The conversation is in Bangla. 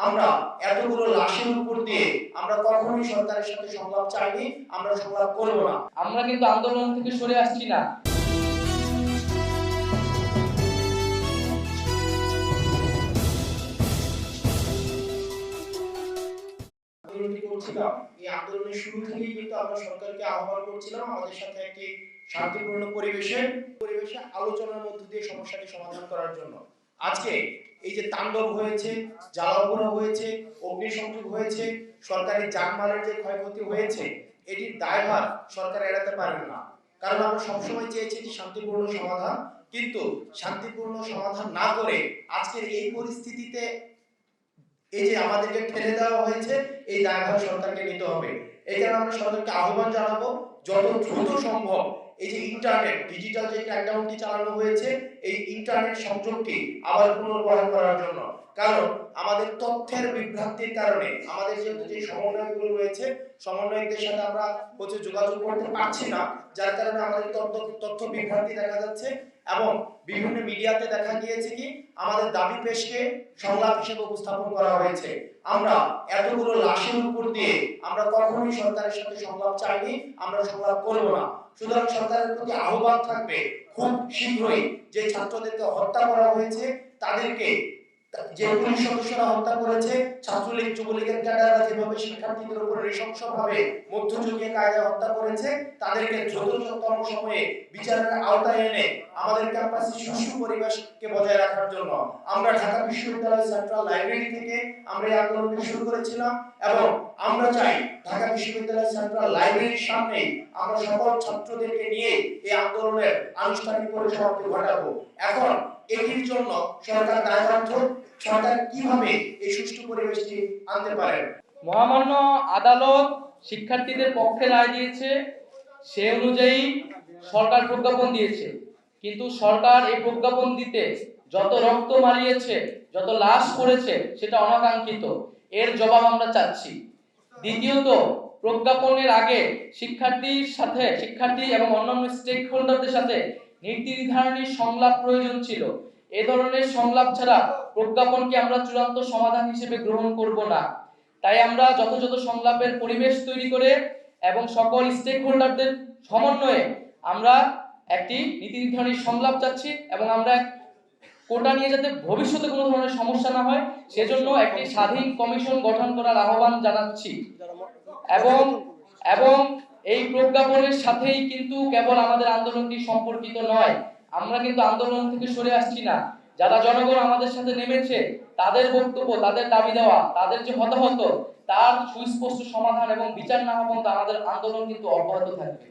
আমরা এতগুলো লাশের উপর দিয়ে আমরা কখনোই সরকারের সাথে সংলাপ চাইনি আমরা সংলাপ করব না। আমরা কিন্তু আন্দোলন থেকে সরে আসছি না। করছিলাম? এই আন্দোলনের শুরু থেকেই কিন্তু আমরা সরকারকে আহ্বান করছিলাম আমাদের সাথে একটি শান্তিপূর্ণ পরিবেশে পরিবেশে আলোচনার মধ্য দিয়ে সমস্যাটি সমাধান করার জন্য। আজকে এই যে তাণ্ডব হয়েছে জ্বালাপোড়া হয়েছে, অগ্নিসংযোগ হয়েছে, সরকারি যানমালের যে ক্ষয়ক্ষতি হয়েছে, এটির দায়ভার সরকার এড়াতে পারবে না। কারণ আমরা সবসময় চেয়েছি যে শান্তিপূর্ণ সমাধান, কিন্তু শান্তিপূর্ণ সমাধান না করে আজকের এই পরিস্থিতিতে এই যে আমাদেরকে ঠেলে দেওয়া হয়েছে, এই দায়ভার সরকারকে নিতে হবে। এই কারণে আমরা সরকারকে আহ্বান জানাব, যত দ্রুত সম্ভব এই যে ইন্টারনেট ডিজিটাল যে ক্র্যাকডাউনটি চালানো হয়েছে, এই ইন্টারনেট সংযোগটি আবার পুনর্বহাল করার জন্য। কারণ আমাদের তথ্যের বিভ্রান্তির কারণে আমাদের যেহেতু যে সমন্বয়গুলো রয়েছে, সমন্বয়কদের সাথে আমরা হচ্ছে যোগাযোগ করতে পারছি না, যার কারণে আমাদের তথ্য তথ্য বিভ্রান্তি দেখা যাচ্ছে। এবং বিভিন্ন মিডিয়াতে দেখা গিয়েছে কি, আমাদের দাবি পেশকে সংলাপ হিসেবে উপস্থাপন করা হয়েছে। আমরা এতগুলো লাশের উপর দিয়ে আমরা কখনোই সরকারের সাথে সংলাপ চাইনি, আমরা সংলাপ করব না। সুতরাং সরকারের প্রতি আহ্বান থাকবে খুব শীঘ্রই যে ছাত্রদেরকে হত্যা করা হয়েছে, তাদেরকে যে পুলিশ সদস্যরা হত্যা করেছে, ছাত্রলীগ, যুবলীগের ক্যাডাররা যেভাবে শিক্ষার্থীদের উপর নৃশংসভাবে মধ্যযুগীয় কায়দায় হত্যা করেছে, তাদেরকে দ্রুততম সময়ে বিচারের আওতায় এনে আমাদের ক্যাম্পাসে সুষ্ঠু পরিবেশকে বজায় রাখার জন্য আমরা ঢাকা বিশ্ববিদ্যালয় সেন্ট্রাল লাইব্রেরি থেকে আমরা এই আন্দোলন শুরু করেছিলাম এবং আমরা চাই ঢাকা বিশ্ববিদ্যালয় সেন্ট্রাল লাইব্রেরির সামনে আমরা সকল ছাত্রদেরকে নিয়ে এই আন্দোলনের আনুষ্ঠানিক পরিসমাপ্তি ঘটাবো। এখন এটির জন্য সরকার দায়বদ্ধ। সরকার কীভাবে এই সুষ্ঠু পরিবেশটি আনতে পারেন মহামান্য আদালত শিক্ষার্থীদের পক্ষে রায় দিয়েছে, সে অনুযায়ী সরকার প্রজ্ঞাপন দিয়েছে। কিন্তু সরকার এই প্রজ্ঞাপন দিতে যত রক্ত মারিয়েছে, যত লাশ করেছে সেটা অনাকাঙ্ক্ষিত। এর জবাব আমরা চাচ্ছি। দ্বিতীয়ত, প্রজ্ঞাপনের আগে শিক্ষার্থীর সাথে, শিক্ষার্থী এবং অন্যান্য স্টেক হোল্ডারদের সাথে নির্ধারণী সংলাপ প্রয়োজন ছিল। এ ধরনের সংলাপ ছাড়া প্রজ্ঞাপনকে আমরা চূড়ান্ত সমাধান হিসেবে গ্রহণ করব না। তাই আমরা যথাযথ সংলাপের পরিবেশ তৈরি করে এবং সকল স্টেক হোল্ডারদের সমন্বয়ে আমরা একটি নীতি নির্ধারণী সংলাপ চাচ্ছি এবং আমরা কোটা নিয়ে যাতে ভবিষ্যতে কোনো ধরনের সমস্যা না হয়, সেজন্য একটি স্বাধীন কমিশন গঠন করার আহ্বান জানাচ্ছি। এবং এবং এই প্রজ্ঞাপনের সাথেই কিন্তু কেবল আমাদের আন্দোলনটি সম্পর্কিত নয়, আমরা কিন্তু আন্দোলন থেকে সরে আসছি না। যারা জনগণ আমাদের সাথে নেমেছে, তাদের বক্তব্য, তাদের দাবি দেওয়া, তাদের যে হতাহত, তার সুস্পষ্ট সমাধান এবং বিচার না হওয়া পর্যন্ত আমাদের আন্দোলন কিন্তু অব্যাহত থাকবে।